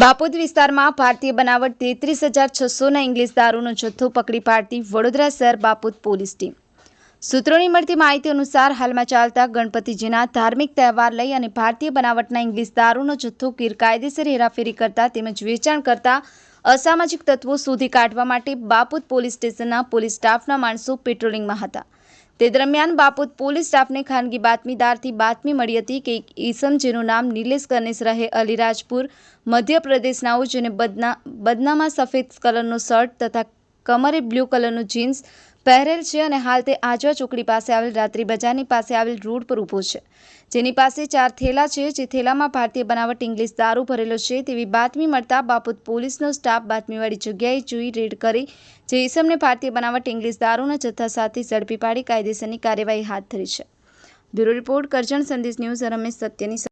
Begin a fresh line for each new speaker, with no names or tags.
બાપુદ વિસ્તારમાં ભારતીય બનાવટ તેત્રીસ હજાર છસોના ઇંગ્લિશ દારૂનો જથ્થો પકડી પાડતી વડોદરા શહેર બાપુદ પોલીસ ટીમ. સૂત્રોની મળતી માહિતી અનુસાર હાલમાં ચાલતા ગણપતિજીના ધાર્મિક તહેવાર લઈ અને ભારતીય બનાવટના ઇંગ્લિશ દારૂનો જથ્થો ગેરકાયદેસર હેરાફેરી કરતા તેમજ વેચાણ કરતા અસામાજિક તત્વો શોધી કાઢવા માટે બાપુદ પોલીસ સ્ટેશનના પોલીસ સ્ટાફના માણસો પેટ્રોલિંગમાં હતા. તે દરમિયાન બાપુત પોલીસ સ્ટાફને ખાનગી બાતમીદારથી બાતમી મળી હતી કે એક ઈસમ જેનું નામ નિલેશ ગણેશ રહે, અલીરાજપુર, મધ્યપ્રદેશના હોય જેને બદના, બદનામાં સફેદ કલરનો શર્ટ તથા કમરે બ્લુ કલરનું જીન્સ પહેરેલ છે અને હાલ તે આજવા ચોકડી પાસે આવેલ રાત્રિ બજારની પાસે આવેલ રોડ પર ઊભો છે. જેની પાસે ચાર થેલા છે, જે થેલામાં ભારતીય બનાવટ ઇંગ્લિશ દારૂ ભરેલો છે તેવી બાતમી મળતા બાપુત પોલીસનો સ્ટાફ બાતમીવાળી જગ્યાએ જોઈ રેડ કરી જે ઈસમને ભારતીય બનાવટ ઇંગ્લિશ દારૂના જથ્થા સાથે ઝડપી પાડી કાયદેસરની કાર્યવાહી હાથ ધરી છે. બ્યુરો રિપોર્ટ કરજણ સંદેશ ન્યૂઝ રમેશ સત્યની